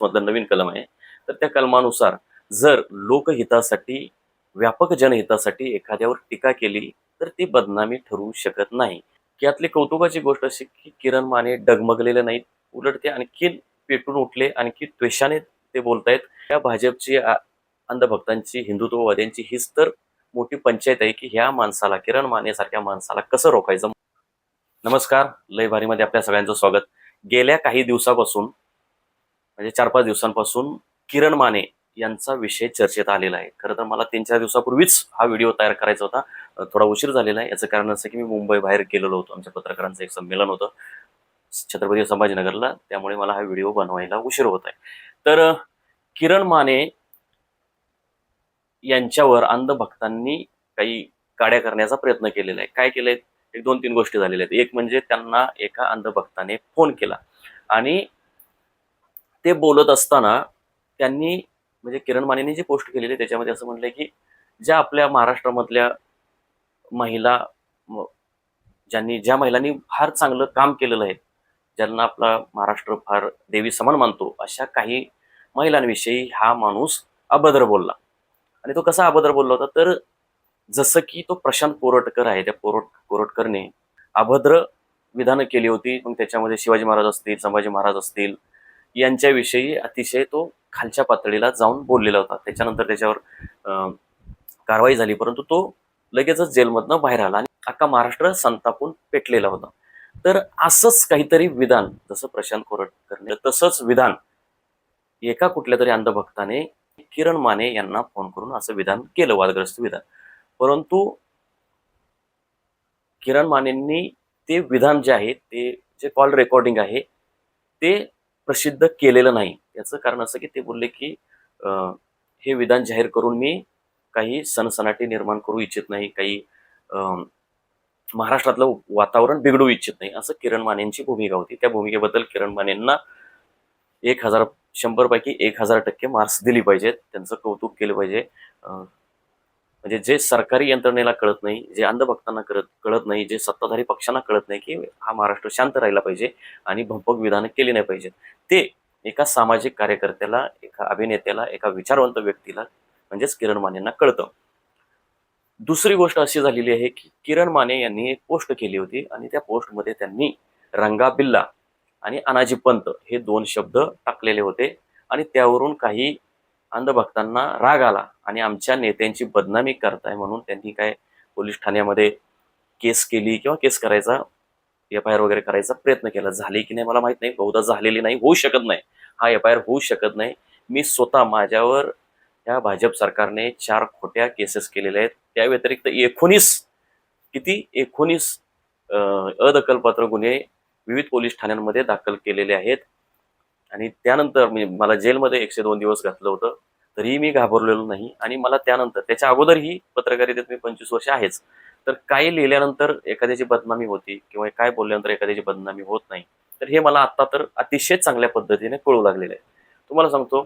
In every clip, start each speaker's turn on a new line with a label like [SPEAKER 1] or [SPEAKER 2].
[SPEAKER 1] मधलं नवीन कलम आहे. तर त्या कलमानुसार जर लोकहितासाठी व्यापक जनहितासाठी एखाद्यावर टीका केली तर ती बदनामी ठरू शकत नाही. यातली कौतुकाची गोष्ट अशी की किरण माने डगमगलेले नाहीत उलट ते आणखी पेटून उठले आणखी त्वेषाने ते बोलतायत. या भाजपची अंधभक्तांची हिंदुत्ववाद्यांची हीच तर मोठी पंचायत आहे की ह्या माणसाला किरण माने सारख्या माणसाला कसं रोखायचं? नमस्कार लय भारीमध्ये आपल्या सगळ्यांचं स्वागत. गेल्या काही दिवसापासून म्हणजे चार पाच दिवसांपासून किरण माने यांचा विषय चर्चेत आलेला आहे. खरं तर मला तीन चार दिवसापूर्वीच हा व्हिडिओ तयार करायचा होता. थोडा उशीर झालेला आहे. याचं कारण असं की मी मुंबई बाहेर गेलेलो होतो. आमच्या पत्रकारांचं एक संमेलन होतं. छत्रपती संभाजीनगरला. त्यामुळे मला हा व्हिडिओ बनवायला उशीर होत आहे. तर किरण माने यांच्यावर अंधभक्तांनी काही काड्या करण्याचा प्रयत्न केलेला आहे. काय केलंय? एक दोन तीन गोष्टी झालेल्या आहेत. एक म्हणजे त्यांना एका अंधभक्ताने फोन केला. आणि ते बोलत असताना त्यांनी म्हणजे किरण मानेनी जी पोस्ट केलेली आहे त्याच्यामध्ये असं म्हटलंय की ज्या आपल्या महाराष्ट्रामधल्या महिला ज्यांनी ज्या महिलांनी फार चांगलं काम केलेलं आहे ज्यांना आपला महाराष्ट्र फार देवी समान मानतो अशा काही महिलांविषयी हा माणूस अभद्र बोलला. आणि तो कसा अभद्र बोलला होता? तर जसं की तो प्रशांत कोरटकर आहे त्या कोरट कोरटकरने अभद्र विधानं केली होती मग त्याच्यामध्ये शिवाजी महाराज असतील संभाजी महाराज असतील यांच्याविषयी अतिशय तो खालच्या पातळीला जाऊन बोललेला होता. त्याच्यानंतर त्याच्यावर अं, कारवाई झाली परंतु तो लगेचच जेलमधनं बाहेर आला आणि अख्खा महाराष्ट्र संतापून पेटलेला होता. तर असंच काहीतरी विधान जसं प्रशांत कोरटकरने तसंच विधान एका कुठल्या तरी अंधभक्ताने किरण माने यांना फोन करून असं विधान केलं वादग्रस्त विधान. परंतु किरण मानेंनी ते विधान जे आहे ते जे कॉल रेकॉर्डिंग आहे ते प्रसिद्ध केलेलं नाही. याचं कारण असं की ते बोलले की हे विधान जाहीर करून मी काही सनसनाटी निर्माण करू इच्छित नाही काही महाराष्ट्रातलं वातावरण बिघडू इच्छित नाही. असं किरण मानेंची भूमिका होती. त्या भूमिकेबद्दल किरण मानेंना एक हजार शंभरपैकी एक हजार टक्के मार्क्स दिली पाहिजेत. त्यांचं कौतुक केलं पाहिजे. म्हणजे जे सरकारी यंत्रणेला कळत नाही जे अंधभक्तांना कळत कळत नाही जे सत्ताधारी पक्षांना कळत नाही की हा महाराष्ट्र शांत राहिला पाहिजे आणि भंपक विधानं केली नाही पाहिजेत. ते एका सामाजिक कार्यकर्त्याला एका अभिनेत्याला एका विचारवंत व्यक्तीला म्हणजेच किरण मानेंना कळतं. दुसरी गोष्ट अशी झालेली आहे की किरण माने यांनी एक पोस्ट केली होती आणि त्या पोस्टमध्ये त्यांनी रंगा बिल्ला आणि अनाजी पंत हे दोन शब्द टाकलेले होते आणि त्यावरून काही अंधभक्तांना राग आला आणि आमच्या नेत्यांची बदनामी करताय म्हणून त्यांनी काय पोलीस ठाण्यामध्ये केस केली किंवा केस करायचा एफ आय आर वगैरे करायचा प्रयत्न केला. झाली की नाही मला माहीत नाही. बहुधा झालेली नाही. होऊ शकत नाही. हा एफ आय आर होऊ शकत नाही. मी स्वतः माझ्यावर या भाजप सरकारने चार खोट्या केसेस केलेल्या आहेत. त्या व्यतिरिक्त एकोणीस किती? एकोणीस अदखलपात्र गुन्हे विविध पोलीस ठाण्यांमध्ये दाखल केलेले आहेत. आणि त्यानंतर मी मला जेलमध्ये एकशे दोन दिवस घातलं होतं. तरीही मी घाबरलेलो नाही. आणि मला त्यानंतर त्याच्या अगोदरही पत्रकारितेत मी पंचवीस वर्ष आहेच. तर काय लिहिल्यानंतर एखाद्याची बदनामी होती किंवा काय बोलल्यानंतर एखाद्याची बदनामी होत नाही. तर हे मला आता तर अतिशय चांगल्या पद्धतीने कळू लागलेलं आहे. तुम्हाला सांगतो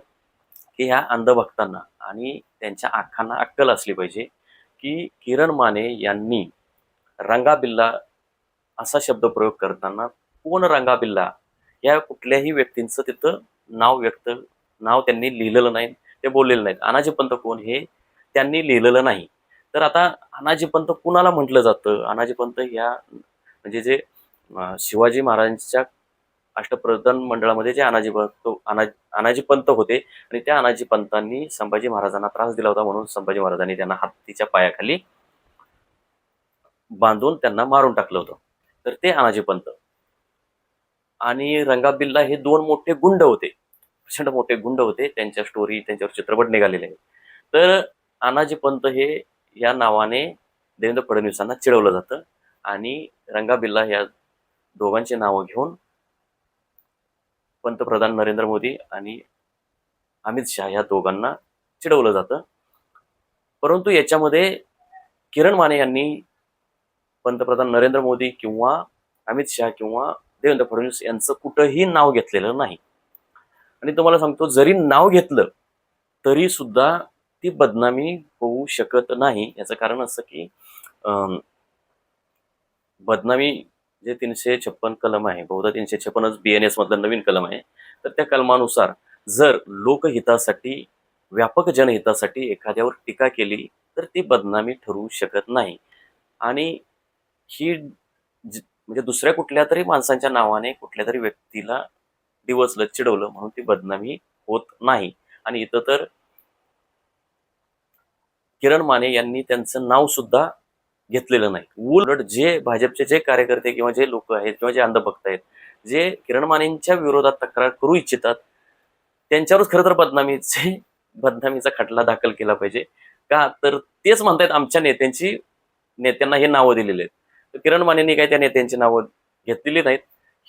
[SPEAKER 1] की ह्या अंधभक्तांना आणि त्यांच्या आखांना अक्कल असली पाहिजे की किरण माने यांनी रंगाबिल्ला असा शब्द प्रयोग करताना कोण रंगाबिल्ला या कुठल्याही व्यक्तींचं तिथं नाव व्यक्त नाव त्यांनी लिहिलेलं नाही ते बोललेलं नाहीत. अनाजी पंत कोण हे? त्यांनी लिहिलेलं नाही. तर आता अनाजी पंत कुणाला म्हटलं जातं? अनाजी पंत ह्या म्हणजे जे शिवाजी महाराजांच्या अष्टप्रधान मंडळामध्ये जे अनाजी भक्त अना अनाजी पंत होते आणि त्या अनाजी पंतांनी संभाजी महाराजांना त्रास दिला होता म्हणून संभाजी महाराजांनी त्यांना हत्तीच्या पायाखाली बांधून त्यांना मारून टाकलं होतं. तर ते अनाजी पंत. आणि रंगाबिल्ला हे दोन मोठे गुंड होते. प्रचंड मोठे गुंड होते. त्यांच्या स्टोरी त्यांच्यावर चित्रपट निघालेले आहेत. तर अनाजी पंत हे या नावाने देवेंद्र फडणवीसांना चिडवलं जातं. आणि रंगाबिल्ला या दोघांची नावं घेऊन पंतप्रधान नरेंद्र मोदी आणि अमित शहा या दोघांना चिडवलं जातं. परंतु याच्यामध्ये किरण माने यांनी पंतप्रधान नरेंद्र मोदी किंवा अमित शहा किंवा देवेंद्र फडणवीस यांचं कुठंही नाव घेतलेलं नाही. आणि तुम्हाला सांगतो जरी नाव घेतलं तरी सुद्धा ती बदनामी होऊ शकत नाही. याचं कारण असं की अं, बदनामी जे तीनशे छप्पन कलम आहे बहुधा तीनशे छप्पनच बी एन एस मधलं नवीन कलम आहे तर त्या कलमानुसार जर लोकहितासाठी व्यापक जनहितासाठी एखाद्यावर टीका केली तर ती बदनामी ठरू शकत नाही. आणि ही म्हणजे दुसऱ्या कुठल्या तरी माणसांच्या नावाने कुठल्या तरी व्यक्तीला डिवचलं चिडवलं म्हणून ती बदनामी होत नाही. आणि इथं तर किरण माने यांनी त्यांचं नाव सुद्धा घेतलेलं नाही. उलट जे भाजपचे जे कार्यकर्ते किंवा जे लोक आहेत किंवा जे अंधभक्त आहेत जे किरण मानेंच्या विरोधात तक्रार करू इच्छितात त्यांच्यावरच खरं तर बदनामीचे बदनामीचा खटला दाखल केला पाहिजे. का? तर तेच म्हणतायत आमच्या नेत्यांची नेत्यांना हे नावं दिलेली आहेत. तर किरण मानेंनी काय त्या नेत्यांची नावं घेतलेली नाहीत.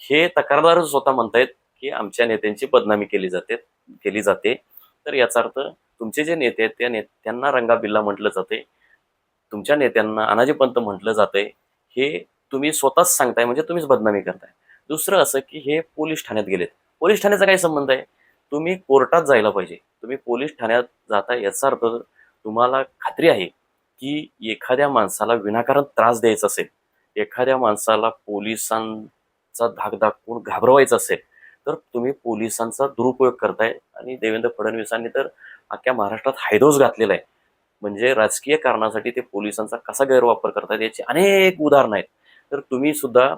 [SPEAKER 1] हे तक्रारदारच स्वतः म्हणतायत की आमच्या नेत्यांची बदनामी केली जाते केली जाते. तर याचा अर्थ तुमचे जे नेते आहेत त्या नेत्यांना रंगाबिल्ला म्हटलं जाते तुमच्या नेत्यांना अनाजी पंत म्हटलं जाते हे तुम्ही स्वतःच सांगताय म्हणजे तुम्हीच बदनामी करताय. दुसरं असं की हे पोलीस ठाण्यात गेलेत. पोलीस ठाण्याचा काय संबंध आहे? तुम्ही कोर्टात जायला पाहिजे. तुम्ही पोलीस ठाण्यात जाता याचा अर्थ तुम्हाला खात्री आहे की एखाद्या माणसाला विनाकारण त्रास द्यायचा असेल एखाद्या माणसाला पोलिसांचा धाक दाखवून घाबरवायचं असेल तर तुम्ही पोलिसांचा दुरुपयोग करताय. आणि देवेंद्र फडणवीसांनी तर अख्ख्या महाराष्ट्रात हायदोस घातलेला आहे म्हणजे राजकीय कारणासाठी ते पोलिसांचा कसा गैरवापर करतात याची अनेक उदाहरणं आहेत. तर तुम्ही सुद्धा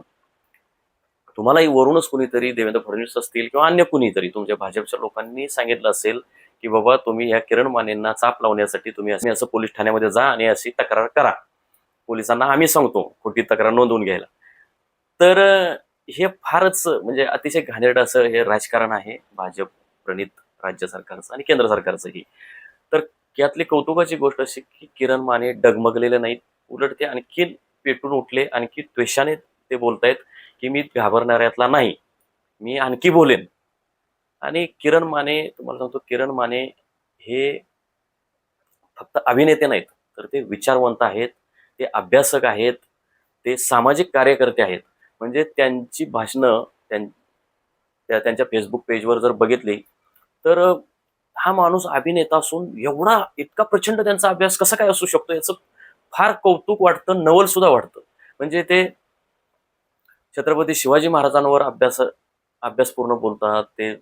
[SPEAKER 1] तुम्हालाही वरूनच कुणीतरी देवेंद्र फडणवीस असतील किंवा अन्य कुणीतरी तुमच्या भाजपच्या लोकांनी सांगितलं असेल की बाबा तुम्ही या किरण मानेंना चाप लावण्यासाठी तुम्ही असं असं पोलीस ठाण्यामध्ये जा आणि अशी तक्रार करा. पोलिसांना आम्ही सांगतो खोटी तक्रार नोंदवून घ्यायला. तर हे फारच म्हणजे अतिशय घाणेरडं असं हे राजकारण आहे भाजप प्रणित राज्य सरकारचं आणि केंद्र सरकारचंही. तर यातली कौतुकाची गोष्ट अशी की किरण माने डगमगलेले नाहीत उलट ते आणखी पेटून उठले आणखी द्वेषाने ते बोलतायत की मी घाबरणाऱ्यातला नाही मी आणखी बोलेन. आणि किरण माने तुम्हाला सांगतो किरण माने हे फक्त अभिनेते नाहीत तर ते विचारवंत आहेत ते अभ्यासक आहेत ते सामाजिक कार्यकर्ते आहेत. म्हणजे त्यांची भाषणं त्यां त्या त्यांच्या फेसबुक पेजवर जर बघितली तर हा माणूस अभिनेता असून एवढा इतका प्रचंड त्यांचा अभ्यास कसा काय असू शकतो? याचं फार कौतुक वाटतं नवल सुद्धा वाटतं. म्हणजे ते छत्रपती शिवाजी महाराजांवर अभ्यास अभ्यासपूर्ण बोलतात ते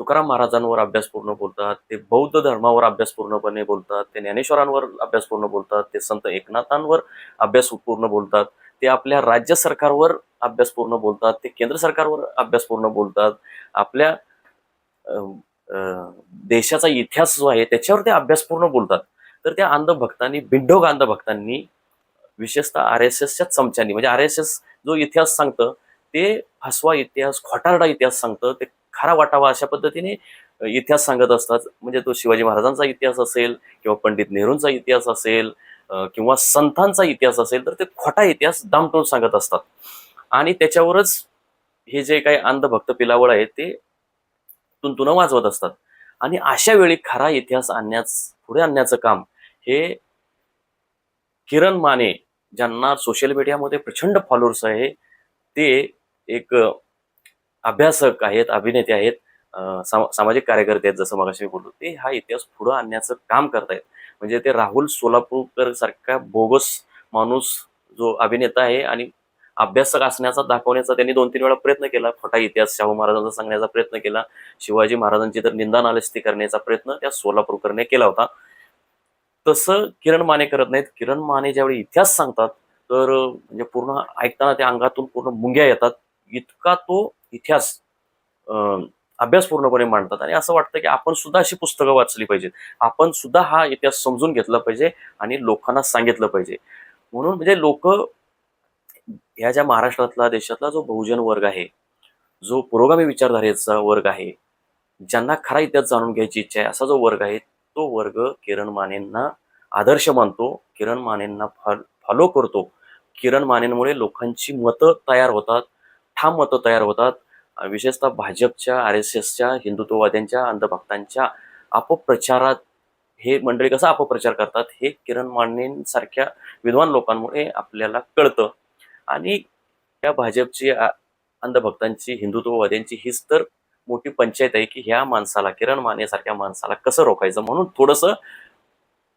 [SPEAKER 1] तुकाराम महाराजांवर अभ्यासपूर्ण बोलतात ते बौद्ध धर्मावर अभ्यासपूर्णपणे बोलतात ते ज्ञानेश्वरांवर अभ्यासपूर्ण बोलतात ते संत एकनाथांवर अभ्यासपूर्ण बोलतात ते आपल्या राज्य सरकारवर अभ्यासपूर्ण बोलतात ते केंद्र सरकारवर अभ्यासपूर्ण बोलतात. आपल्या अं, देशाचा इतिहास जो आहे त्याच्यावर ते अभ्यासपूर्ण बोलतात. तर त्या अंधभक्तांनी बिंडोग अंधभक्तांनी विशेषतः आर एस एसच्या चमच्यांनी म्हणजे आर एस एस जो इतिहास सांगतं ते फसवा इतिहास खोटारडा इतिहास सांगतं. ते खरा वाटावा अशा पद्धतीने इतिहास सांगत असतात. म्हणजे तो शिवाजी महाराजांचा इतिहास असेल किंवा पंडित नेहरूंचा इतिहास असेल किंवा संतांचा इतिहास असेल तर ते खोटा इतिहास दामटून सांगत असतात. आणि त्याच्यावरच हे जे काही अंधभक्त पिलावळ आहे ते तुंतुनं वाजवत असतात. आणि अशा वेळी खरा इतिहास आणण्याच पुढे आणण्याचं काम हे किरण माने ज्यांना सोशल मीडियामध्ये प्रचंड फॉलोअर्स आहे ते एक अभ्यासक आहेत अभिनेते आहेत सामाजिक कार्यकर्ते आहेत जसं मगाशी मी बोललो ते हा इतिहास पुढं आणण्याचं काम करतायत म्हणजे ते राहुल सोलापूरकर सारखा बोगस माणूस जो अभिनेता आहे आणि अभ्यासक असण्याचा दाखवण्याचा त्यांनी दोन तीन वेळा प्रयत्न केला. खोटा इतिहास शाहू महाराजांचा सांगण्याचा प्रयत्न केला. शिवाजी महाराजांची तर निंदा नालस्ती करण्याचा प्रयत्न त्या सोलापूरकरने केला होता. तसं किरण माने करत नाहीत. किरण माने ज्यावेळी इतिहास सांगतात तर म्हणजे पूर्ण ऐकताना त्या अंगातून पूर्ण मुंग्या येतात. इतका तो इतिहास अं, अभ्यास पूर्णपणे मांडतात. आणि असं वाटतं की आपण सुद्धा अशी पुस्तकं वाचली पाहिजेत. आपण सुद्धा हा इतिहास समजून घेतला पाहिजे आणि लोकांना सांगितलं पाहिजे. म्हणून म्हणजे लोक ह्या ज्या महाराष्ट्रातला देशातला जो बहुजन वर्ग आहे जो पुरोगामी विचारधारेचा वर्ग आहे ज्यांना खरा इतिहास जाणून घ्यायची इच्छा आहे असा जो वर्ग आहे तो वर्ग किरण मानेंना आदर्श मानतो किरण मानेंना फॉलो करतो. किरण मानेंमुळे लोकांची मतं तयार होतात ठाम मतं तयार होतात. विशेषतः भाजपच्या आर एस एसच्या हिंदुत्ववाद्यांच्या अंधभक्तांच्या अपप्रचारात हे मंडळी कसा अपप्रचार करतात हे किरण मानेंसारख्या विद्वान लोकांमुळे आपल्याला कळतं. आणि त्या भाजपची अंधभक्तांची हिंदुत्ववाद्यांची हीच तर मोठी पंचायत आहे की ह्या माणसाला किरण मानेसारख्या माणसाला कसं रोखायचं म्हणून थोडंसं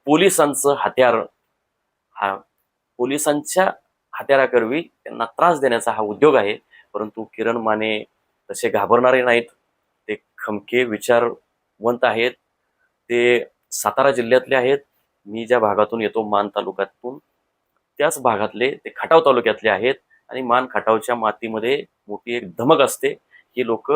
[SPEAKER 1] पोलिसांचं हत्यार हा पोलिसांच्या हत्याराकरवी त्यांना त्रास देण्याचा हा उद्योग आहे. परंतु किरण माने तसे घाबरणारे नाहीत. ते खमके विचारवंत आहेत. ते सातारा जिल्ह्यातले आहेत. मी ज्या भागातून येतो मान तालुक्यातून त्याच भागातले ते खटाव तालुक्यातले आहेत. आणि मान खटावच्या मातीमध्ये मोठी एक धमक असते. ही लोक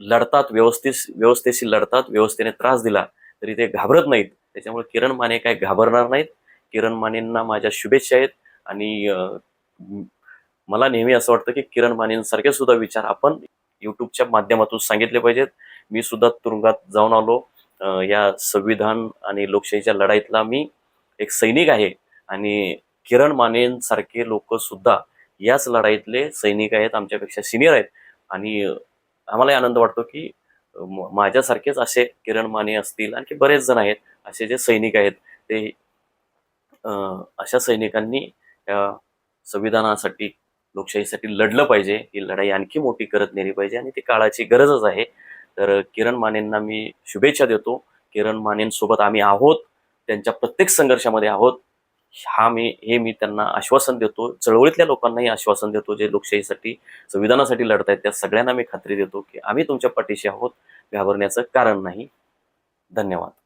[SPEAKER 1] लढतात व्यवस्थित व्यवस्थेशी लढतात व्यवस्थेने त्रास दिला तरी ते घाबरत नाहीत. त्याच्यामुळे किरण माने काय घाबरणार नाहीत. किरण मानेंना माझ्या शुभेच्छा आहेत. आणि मला नेहमी असं वाटतं की किरण मानेंसारखे सुद्धा विचार आपण युट्यूबच्या माध्यमातून सांगितले पाहिजेत. मी सुद्धा तुरुंगात जाऊन आलो. या संविधान आणि लोकशाहीच्या लढाईतला मी एक सैनिक आहे आणि किरण मानेंसारखे लोक सुद्धा याच लढाईतले सैनिक आहेत आमच्यापेक्षा सिनियर आहेत. आणि आम्हालाही आनंद वाटतो की माझ्यासारखेच असे किरण माने असतील आणखी बरेच जण आहेत असे जे सैनिक आहेत ते अशा सैनिकांनी या संविधानासाठी लोकशाहीसाठी लढलं पाहिजे ही लढाई आणखी मोठी करत नेली पाहिजे आणि ती काळाची गरजच आहे. तर किरण मानेंना मी शुभेच्छा देतो. किरण मानेंसोबत आम्ही आहोत त्यांच्या प्रत्येक संघर्षामध्ये आहोत. हा मी हे मी त्यांना आश्वासन देतो. चळवळीतल्या लोकांनाही आश्वासन देतो जे लोकशाहीसाठी संविधानासाठी लढत आहेत त्या सगळ्यांना मी खात्री देतो की आम्ही तुमच्या पाठीशी आहोत. घाबरण्याचं कारण नाही. धन्यवाद.